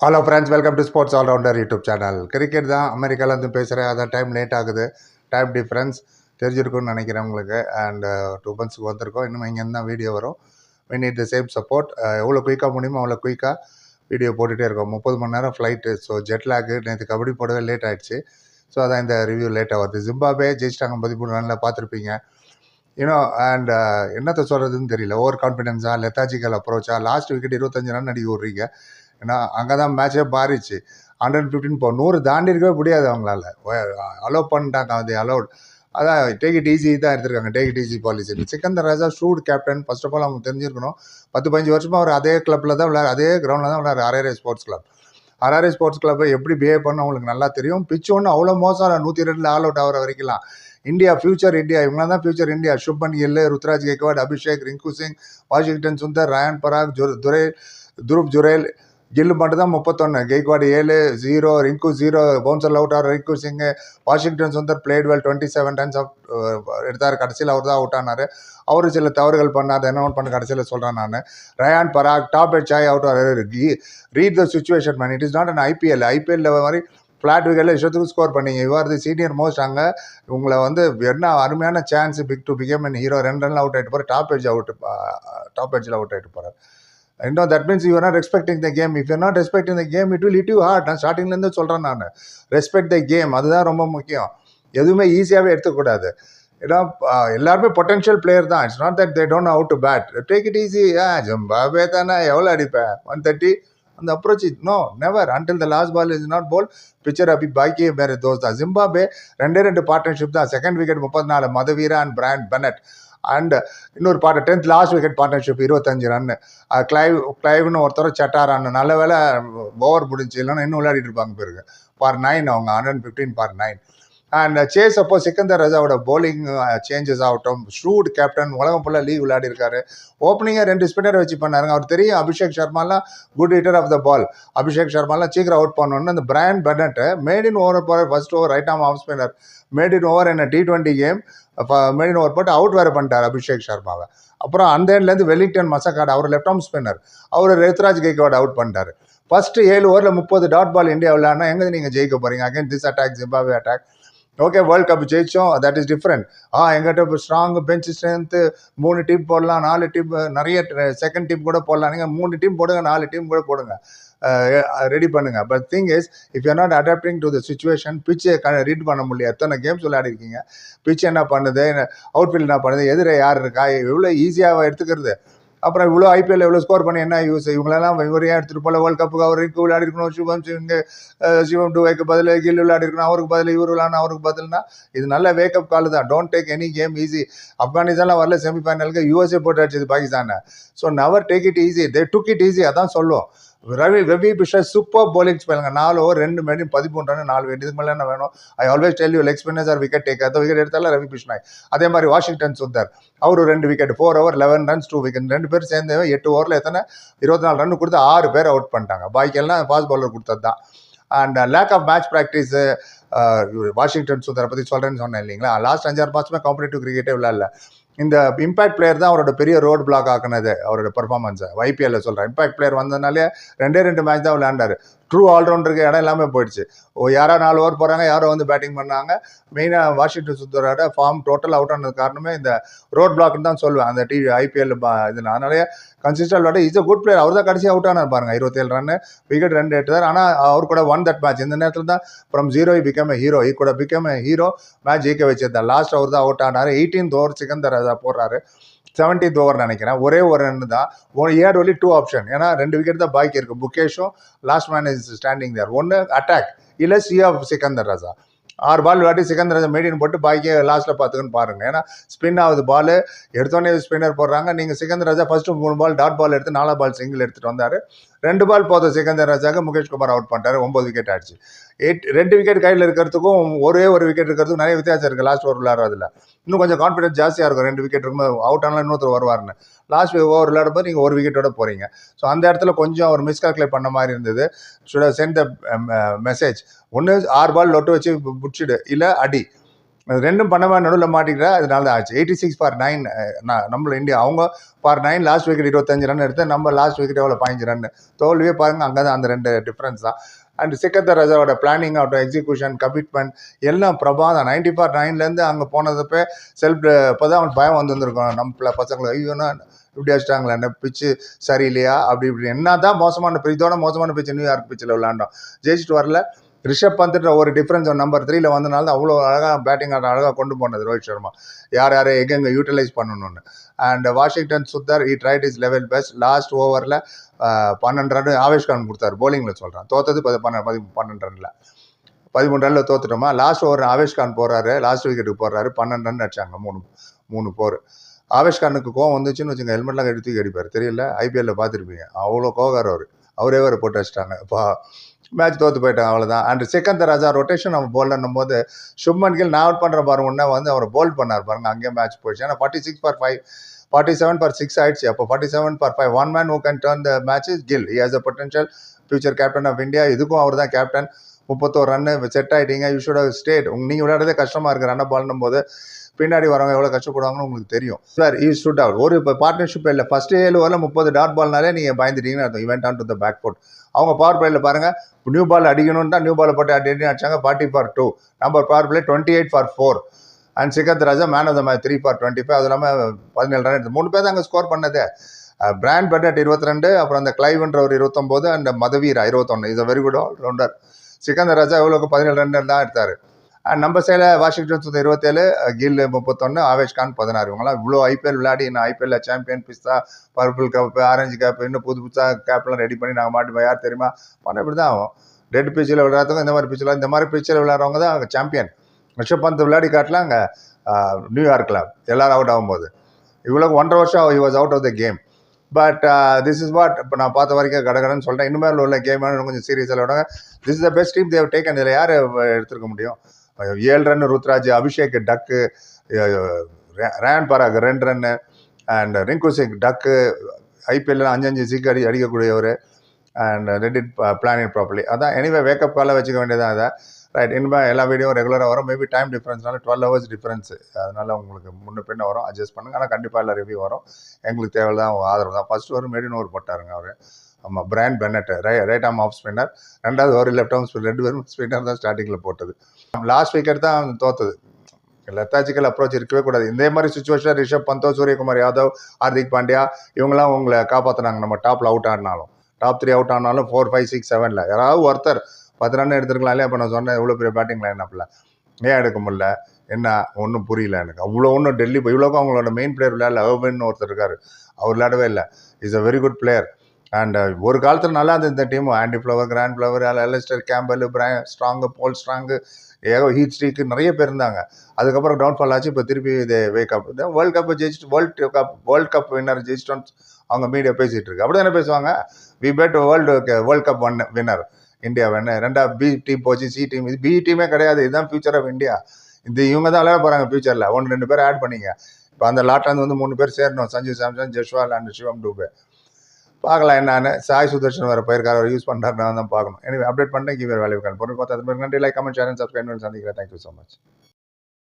Hello friends welcome to sports allrounder YouTube channel cricket தான் அமெரிக்காவிலேருந்து பேசுகிறேன் அதான் டைம் லேட் ஆகுது. டைம் டிஃப்ரென்ஸ் தெரிஞ்சிருக்கும்னு நினைக்கிறேன் உங்களுக்கு. அண்டு டூ மந்த்ஸ்க்கு வந்திருக்கோம். இன்னும் இங்கேருந்து தான் வீடியோ வரும். We need the same support எவ்வளோ குயிக்காக முடியுமோ அவ்வளோ குயிக்காக வீடியோ போட்டுகிட்டே இருக்கோம். முப்பது மணி நேரம் ஃப்ளைட்டு ஸோ ஜெட்லாக்கு நேற்று கபடி போடவே லேட் ஆகிடுச்சு ஸோ அதான் இந்த ரிவ்யூ லேட்டாக வருது. ஜிம்பாபே ஜெயிச்சிட்டாங்க. பதிமூணு ரனில் பார்த்துருப்பீங்க. யூனோ அண்ட் uh, என்னத்தை சொல்கிறதுன்னு தெரியல. ஓவர் கான்ஃபிடென்ஸாக லெத்தாஜிக்கல் அப்ரோச்சா லாஸ்ட் விக்கெட் இருபத்தஞ்சு ரன் அடி ஓடுறீங்க ஏன்னா அங்கே தான் மேட்சே பாரிச்சு ஹண்ட்ரட் ஃபிஃப்டின் போ நூறு தாண்டி இருக்கவே முடியாது அவங்களால. அலோவ் பண்ணிட்டாங்க அது அலோட் அதான் டேக் இட் ஈஸி தான் எடுத்திருக்காங்க take it easy policy Sikandar Raza should captain first of all அவங்க தெரிஞ்சிருக்கணும். பத்து பதினஞ்சு வருஷமாக அவர் அதே கிளப்பில் தான் விளையாடு அதே கிரவுண்டில் தான் விளையாடு அரேரே ஸ்போர்ட்ஸ் கிளப் ஆர்ஆர்ஐ ஸ்போர்ட்ஸ் கிளப்பை எப்படி பிஹேவ் பண்ண அவங்களுக்கு நல்லா தெரியும். பிச் ஒன்று அவ்வளோ மோசம் இல்லை நூற்றி ரெண்டில் ஆல் அவுட் ஆகிற வரைக்கும் இந்தியா ஃபியூச்சர் இந்தியா இவங்களாம் தான் future India Shubman Gill Ruturaj Gaikwad Abhishek Rinku Singh Washington Sundar Riyan Parag ஜுர் துரேல் துருப் ஜுரேல் ஜில்லு மட்டும் தான் முப்பத்தொன்று கெய்க்வாடு ஏழு zero Rinku zero bouncer out R Rinku Singh Washington Sundar played well twenty seven runs out எடுத்தார். கடைசியில் அவர் தான் அவுட் ஆனார். அவர் சில தவறுகள் பண்ணார் என்ன பண்ண கடைசியில் சொல்கிறேன் நான். Riyan Parag top edge Sai out are read the situation man it is not an IPL ஐபிஎல்ல மாதிரி ஃப்ளாட் விக்கெட்டில் இஷ்டத்துக்கு ஸ்கோர் பண்ணீங்க. இவர் தி சீனியர் மோஸ்ட் அங்கே. உங்களை வந்து என்ன அருமையான chance big to became and hero ரெண்டு ரன்ல அவுட் ஆகிட்டு போகிற டாப் எட்ஜ் அவுட் டாப் எட்ஜில் அவுட் ஆகிட்டு போகிறார் இன்னும் that means you not respecting the game if you not respecting the game it will it you hurt நான் ஸ்டார்டிங்லேருந்து சொல்கிறேன் நான். ரெஸ்பெக்ட் த கேம் அதுதான் ரொம்ப முக்கியம். எதுவுமே ஈஸியாகவே எடுத்துக்கூடாது. ஏன்னா எல்லாருமே பொட்டன்ஷியல் பிளேயர் தான். It's not that they don't out to bat take it easy ah Zimbabwe தானே. எவ்வளோ அடிப்பேன்? ஒன் தேர்ட்டி அந்த approach no never until the last ball is not bowled picture அபி பாக்கி வேறு தோஸ் தான் ஜிம்பாபே ரெண்டே ரெண்டு பார்ட்னர்ஷிப் தான். செகண்ட் விக்கெட் முப்பத்தி நாலு. Madhevere and Brian Bennett and இன்னொரு part tenth last wicket partnership இருபத்தஞ்சு ரன் கிளைவ் கிளைவ்னு ஒருத்தர் சட்டார் ரன் நல்ல வேலை ஓவர் முடிஞ்சு இல்லைன்னா இன்னும் விளையாடிட்டு இருப்பாங்க பேருக்கு பார் நைன் அவங்க hundred fifteen for nine and chase uh, அப்போ சிக்கந்தர் ரஜாவோட போலிங் சேஞ்சஸ் ஆகட்டும். ஷூட் கேப்டன் உலகம் ஃபுல்லாக லீவ் விளையாடி இருக்காரு. ஓப்பனிங்காக ரெண்டு ஸ்பின்னர் வச்சு பண்ணாருங்க. அவர் தெரியும் Abhishek சர்மாலாம் good hitter of the ball Abhishek சர்மாலாம் சீக்கிரம் அவுட் பண்ணணும்னு அந்த பிராண்ட் பெனட்டை மேட் இன் ஓவர் போகிற first over right arm off spinner maiden over என்ன T twenty game maiden over போட்டு அவுட் வேறு பண்ணிட்டார் அபிஷேக் சர்மாவை. அப்புறம் அந்த எண்ட்லேருந்து வெல்லிங்டன் மசக்காடு அவர் லெஃப்ட் ஆம் ஸ்பின்னர் அவர் ரித்ராஜ் கேக்வாட் அவுட் பண்ணிட்டார். ஃபர்ஸ்ட் ஏழு ஓவரில் முப்பது டாட் பால் இந்தியா விளையாடினா எங்கே நீங்கள் ஜெயிக்க போகிறீங்க again this attack Zimbabwe attack okay world cup ஜெயிச்சோம். That is different ஆ எங்கிட்ட இப்போ ஸ்ட்ராங் பெஞ்ச் ஸ்ட்ரென்த்து மூணு டீம் போடலாம் நாலு டீம் நிறைய செகண்ட் டீம் கூட போடலாம். நீங்கள் மூணு டீம் போடுங்க நாலு டீம் கூட போடுங்க. ரெடி பண்ணுங்க. But thing is if you not adapting to the situation பிச்சை ரீட் பண்ண முடியல. எத்தனை கேம்ஸ் விளையாடிருக்கீங்க? பிச் என்ன பண்ணுது? அவுட்ஃபீல்ட் என்ன பண்ணுது? எதிர யார் இருக்கா? எவ்வளோ ஈஸியாக எடுத்துக்கிறது. அப்புறம் இவ்வளோ ஐபிஎல் எவ்வளோ ஸ்கோர் பண்ணி என்ன யூஸ் இவங்களெல்லாம் இவரையே எடுத்துகிட்டு போல வேர்ல்டு கப்புக்கு அவருக்கு விளையாடி இருக்கணும். சிவம் சிவங்க சிவம் டுவைக்கு பதில் கில் விளையாடி இருக்கணும். அவருக்கு பதில் இவர் விளையாடணும். அவருக்கு பதில்னா இது நல்ல வேக்கப் கால் தான். Don't take any game easy ஆப்கானிஸ்தான்லாம் வரல செமிஃபைனலுக்கு யூஎஸ்ஏ போட்டு அடிச்சது பாகிஸ்தானை. So never take it easy they took it easy அதான் சொல்லுவோம். ரவி ரவி பிஷா சூப்பர் bowling ஸ்பெல்லுங்க நாலு ஓவர் ரெண்டு மேடி பதிமூணு ரன் நாலு வேண்டியது மேலே என்ன வேணும்? I always tell you leg spinners are wicket take அந்த விக்கெட் எடுத்தாலும் ரவி பிஷ்னாய் அதே மாதிரி வாஷிங்டன் சுந்தர். அவரு ரெண்டு wicket four over eleven runs two wicket ரெண்டு பேரும் சேர்ந்து எட்டு ஓவரில் எத்தனை? இருபத்தி நாலு ரன் கொடுத்து ஆறு பேர் அவுட் பண்ணிட்டாங்க. பாக்கியெல்லாம் ஃபாஸ்ட் பவுலர் கொடுத்தது தான் and lack of match practice Washington சுந்தரை பற்றி சொல்கிறேன்னு சொன்னேன் இல்லைங்களா? லாஸ்ட் அஞ்சாறு மாதமே காம்படிட்டிவ் கிரிக்கெட்டே விளையாடல. இந்த இம்பாக்ட் பிளேயர் தான் அவரோட பெரிய ரோட் பிளாக் ஆக்குனது அவரோட பெர்ஃபார்மன்ஸை ஐபிஎல்ல சொல்கிறேன் இம்பாக்ட் பிளேயர் வந்ததுனாலே ரெண்டே ரெண்டு மேட்ச் தான் விளையாண்டார். ட்ரூ ஆல்ரவுண்டருக்கு இடம் எல்லாமே போயிடுச்சு. ஓ யாரோ நாலு ஓவர் போகிறாங்க யாரோ வந்து பேட்டிங் பண்ணாங்க. மெயினாக வாஷிங்டன் சுந்தரோட ஃபார்ம் டோட்டல் அவுட் ஆனது காரணமே இந்த ரோட் பிளாக்னு தான் சொல்லுவேன். அந்த டிவி ஐபிஎல் இது அதனாலே கன்சிஸ்டன்ட் விளாட இஸ் அ குட் பிளேயர் அவர் தான் கடைசியாக அவுட் ஆனார் பாருங்க. இருபத்தேழு ரன் விக்கெட் ரெண்டு எடுத்தார். ஆனால் அவர் கூட ஒன் தட் மேட்ச் இந்த நேரத்தில் தான் from zero become a hero இ கூட பிகம் ஏ ஹீரோ மேட்ச் ஜெயிக்க வச்சிருந்தார் லாஸ்ட் அவர் தான் அவுட் ஆனார். எயிட்டீன் ஓவர் சிக்கந்தர் அதை போடுறாரு. செவன்டீன்த் ஓவர் நினைக்கிறேன். ஒரே ஒரு ரன் தான். One eight only two option ஏன்னா ரெண்டு விக்கெட் தான் பாக்கி இருக்கு. புகேஷும் last man is standing there ஒன்று அட்டாக் இல்லை சி ஆஃப் சிக்கந்தர் ராஜா ஆறு பால் விளையாடி சிக்கந்தர் ராஜா மீடியம் போட்டு பாக்கி லாஸ்ட்டில் பார்த்துக்குன்னு பாருங்க. ஏன்னா ஸ்பின் ஆகுது பால் எடுத்தோடனே ஸ்பின்னர் போடுறாங்க. நீங்கள் சிக்கந்தர் ராஜா ஃபஸ்ட்டு மூணு பால் டாட் பால் எடுத்து நாலா பால் சிங்கிள் எடுத்துகிட்டு வந்தார். ரெண்டு பால் போதும் சிக்கந்தர் ராஜாக்கு முகேஷ் குமார் அவுட் பண்ணிட்டாரு. ஒம்பது விக்கெட் ஆயிடுச்சு. எயிட் ரெண்டு விக்கெட் கையில் இருக்கிறதுக்கும் ஒரே ஒரு விக்கெட் இருக்கிறதுக்கும் நிறைய வித்தியாசம் இருக்குது லாஸ்ட் ஓவர் விளையாடுறதுல இன்னும் கொஞ்சம் கான்ஃபிடன்ஸ் ஜாஸ்தியாக இருக்கும். ரெண்டு விக்கெட் இருக்கும்போது அவுட் ஆனால் இன்னொருத்தர் வருவார்னு லாஸ்ட் ஓவர் விளையாடும்போது நீங்கள் ஒரு விக்கெட்டோட போகிறீங்க ஸோ அந்த இடத்துல கொஞ்சம் அவர் மிஸ்கால்குலேட் பண்ண மாதிரி இருந்தது. சுட சென்ட் த மெசேஜ் ஒன்று ஆறு பால் லொட்டு வச்சு பிடிச்சிடு. இல்லை அடி. அது ரெண்டும் பண்ணவே நடுவில் மாட்டிக்கிட்டா அதனால தான் ஆச்சு எயிட்டி சிக்ஸ் ஃபார் நைன் நம்மள இந்தியா அவங்க ஃபார் நைன் லாஸ்ட் விக்கெட் இருபத்தஞ்சு ரன் எடுத்து நம்ம லாஸ்ட் விக்கெட் எவ்வளோ பதினஞ்சு ரன் தோல்வியே பாருங்கள் அங்கே தான் அந்த ரெண்டு டிஃப்ரென்ஸ் தான். அண்ட் சிக்கந்தர் ராஜாவோட பிளானிங் ஆகட்டும் எக்ஸிக்யூஷன் கமிட்மெண்ட் எல்லாம் பிரபாதம் நைன்டி ஃபார் நைன்லேருந்து அங்கே போனதப்போ செல்ஃப் இப்போ தான் அவன் பயம் வந்துருக்கும். நம்ம பசங்களை ஐயோனா இப்படி வச்சிட்டாங்களே என்ன பிச்சு சரியில்லையா? அப்படி இப்படி என்ன தான் மோசமான pitch, இதோட மோசமான பிச்சு நியூயார்க் பிச்சில் விளாண்டோம் ஜெயிச்சுட்டு வரல. ரிஷப் பந்துன்ற ஒரு டிஃப்ரென்ஸ் நம்பர் த்ரீல வந்தனால தான் அவ்வளோ அழகாக பேட்டிங் ஆட அழகாக கொண்டு போனது ரோஹித் சர்மா. யார் யாரை எங்கெங்கே யூட்டிலைஸ் பண்ணணும்னு. And Washington Sundar he tried his level best last ஓவரில் பன்னெண்டு ரன் ஆவேஷ் கான் கொடுத்தாரு. போலிங்கில் சொல்கிறேன் தோத்தது பதி பன்னெண்டு பன்னெண்டு ரனில் பதிமூணு ரனில் தோத்துட்டோமா? லாஸ்ட் ஓவர் ஆவேஷ் கான் போகிறாரு லாஸ்ட் விக்கெட்டுக்கு போடுறாரு பன்னெண்டு ரன் அடிச்சாங்க. மூணு மூணு போர். ஆவேஷ் கானுக்கு கோவம் வந்துச்சுன்னு வச்சுங்க ஹெல்மெட்லாம் கட்டி தூக்கி அடிப்பார். தெரியல? ஐபிஎல்ல பார்த்துருப்பீங்க. அவ்வளோ கோகார் அவர். அவரே வேறு போட்டு வச்சிட்டாங்க இப்போ மேட்ச் தோற்று போயிட்டாங்க அவ்வளோதான் அண்ட் செகண்ட் ராஜா ரொட்டேஷன் அவன் போல்னும் போது சுப்மன் கில் நான் அவுட் பண்ணுற பாருங்க உடனே வந்து அவர் போல்ட் பண்ணார் பாருங்க அங்கேயே மேட்ச் போயிடுச்சு. ஏன்னா forty six for five forty seven for six ஆயிடுச்சு. அப்போ forty seven for five one man who can turn the match is Gill he has a potential future captain of India இதுக்கும் அவர் தான் கேப்டன் முப்பத்தோரு run set ஆகிட்டீங்க you should state உங்க நீங்கள் விளையாடுறதே கஷ்டமாக இருக்குது ரன்னை பால்னும் போது. பின்னாடி வரவங்க எவ்வளோ கஷ்டப்படுவாங்கன்னு உங்களுக்கு தெரியும். சார் யூ ஷூட் அவுட் ஒரு இப்போ பார்ட்னர்ஷிப் இல்லை. ஃபர்ஸ்ட் ஏழு வரல முப்பது டாட் பால்னாலே நீங்கள் பயந்துட்டீங்கன்னு அர்த்தம். Even on to the back foot அவங்க பவர் பிளேயில் பாருங்கள் நியூ பால் அடிக்கணும்னு தான் நியூ பால் போட்டு அடி அடிச்சாங்க. Forty for two number power play twenty eight for four and Sikandar Raza man of the match three for twenty five அது இல்லாமல் பதினேழு ரன் எடுத்து மூணு பேர் தான் அங்கே ஸ்கோர் பண்ணதே பிராண்ட் பெட்டட் இருபத்தி ரெண்டு அப்புறம் அந்த கிளைவ்ன்ற ஒரு இருபத்தொம்போது அண்ட் மதவீரா இருபத்தொன்று is a very good all rounder Sikandar Raza எவ்வளோக்கு பதினேழு ரன் தான் எடுத்தார். நம்ம சைடில் வாஷிங்டன் சுத்தம் இருபத்தேழு கில் முப்பத்தொன்று ஆவேஷ் கான் பதினாறு. இவங்களாம் இவ்வளோ ஐபிஎல் விளையாடி இன்னும் ஐபிஎல்ல சாம்பியன் பிஸ்தா பர்பிள் கப்பு ஆரஞ்சு கப் இன்னும் புது புதுசாக கேப்லாம் ரெடி பண்ணி நாங்கள் மாட்டுப்போம். யார் தெரியுமா? பண்ண இப்படி தான் ஆகும். ரெட் பிச்சில் விளையாடுறவங்க இந்த மாதிரி பிச்சில் இந்த மாதிரி பிச்சில் விளையாடுறவங்க தான் அங்கே சாம்பியன் ரிஷப் பந்த் விளையாடி காட்டலாம் அங்கே நியூயார்க்கில் எல்லோரும் அவுட் ஆகும்போது. இவ்வளோ ஒன்றரை வருஷம் he was out of the game but this is what இப்போ நான் பார்த்த வரைக்கும் கடகடன்னு சொல்கிறேன் இனிமேல் உள்ள கேம் கொஞ்சம் சீரியஸாக விடுவாங்க this is the best team they've taken இதில் யார் எடுத்துருக்க முடியும்? ஏழு ரன் ருத்ராஜ் அபிஷேக் டக்கு ரேன் பராக் ரெண்டு ரன்னு அண்ட் ரிங்கு சிங் டக்கு ஐபிஎல்ல அஞ்சு அஞ்சு சிக் அடி அடிக்கக்கூடியவர். And read it planning properly அதான் எனிவே வேக்கப் காலில் வச்சுக்க வேண்டியதான் அதை ரைட் இனிமேல் எல்லா வீடியோ ரெகுலராக வரும். மேபி டைம் டிஃப்ரென்ஸ்னால டுவெல் ஹவர்ஸ் டிஃப்ரென்ஸ் அதனால் உங்களுக்கு முன்ன பின்ன வரும். அட்ஜஸ்ட் பண்ணுங்க. ஆனால் கண்டிப்பாக எல்லா ரிவ்யூ வரும். எங்களுக்கு தேவை தான் ஆதரவு தான். ஃபர்ஸ்ட் ஒரு மெடின் ஒரு போட்டாருங்க அவர். ஆமாம் பிராண்ட் பென்னட் ரை ரைட் ஆம் ஆஃப் ஸ்பின்னர் ரெண்டாவது ஒரு லெஃப்ட் ஆம் ஸ்பின்னர் ரெண்டு பேரும் ஸ்பின்னர் தான் ஸ்டார்டிங்கில் போட்டது. லாஸ்ட் விக்கெட் தான் தோத்தது. லெத்தாஜிக்கல் அப்ரோச் இருக்கவே கூடாது. இந்த மாதிரி சுச்சுவேஷன் ரிஷப் பந்தோ சூரியகுமார் யாதவ் ஹார்திக் பாண்டியா இவங்களாம் உங்களை காப்பாற்றினாங்க நம்ம டாப்பில் அவுட் ஆடினாலும். டாப் த்ரீ அவுட் ஆனாலும் ஃபோர் ஃபைவ் சிக்ஸ் செவனில் யாராவது ஒருத்தர் பத்து ரன் எடுத்துருக்கலாம் இல்லையா இப்போ நான் சொன்னேன் இவ்வளோ பெரிய பேட்டிங் லைன் ஏன் எடுக்க முடியல? என்ன? ஒன்றும் புரியல எனக்கு. அவ்வளோ ஒன்றும் டெல்லி இப்போ இவ்வளோக்கும் அவங்களோட மெயின் பிளேயர் விளையாடல அர்வின் ஒருத்தர் இருக்கார். அவர் விளையாடவே இல்லை. Is a very good player and ஒரு காலத்தில் நல்லா இருந்தது இந்த team Andy Flower Grant Flower Alistair Campbell Bryan Strang Paul Strang ஏகோ ஹீட் ஸ்ட்ரீக்கு நிறைய பேர் இருந்தாங்க. அதுக்கப்புறம் டவுன்ஃபால் ஆச்சு இப்போ திருப்பி இது வேக் அப் வேர்ல்ட் கப்பை ஜெயிச்சுட்டு world cup world cup winner ஜெயிச்சிட்டோன்னு அவங்க மீடியா பேசிகிட்டு இருக்கு. அப்படி தானே பேசுவாங்க we beat world world cup won winner India வேணு ரெண்டா பி டீம் போச்சு சி டீம் இது பி டீமே கிடையாது. இதுதான் ஃபியூச்சர் ஆஃப் இந்தியா இந்த இவங்க தான் விளையாட போகிறாங்க ஃபியூச்சரில் ஒன்று ரெண்டு பேர் ஆட் பண்ணிங்க. இப்போ அந்த லாட்டாந்து வந்து மூணு பேர் சேரணும். சஞ்சு சாம்சன் ஜெஷ்வால் அண்ட் சிவம் டூபே. பார்க்கலாம் என்னன்னு சாய் சுதர்ஷன் வர போயிருக்காரு. அவர் யூஸ் பண்ணுறாரு நான் தான் பார்க்கணும். எனவே அப்டேட் பண்ணேன் கிவர் வேல்யூ பொருள் பார்த்து அது நன்றி. Like comment share and subscribe சந்திக்கிறேன். Thank you so much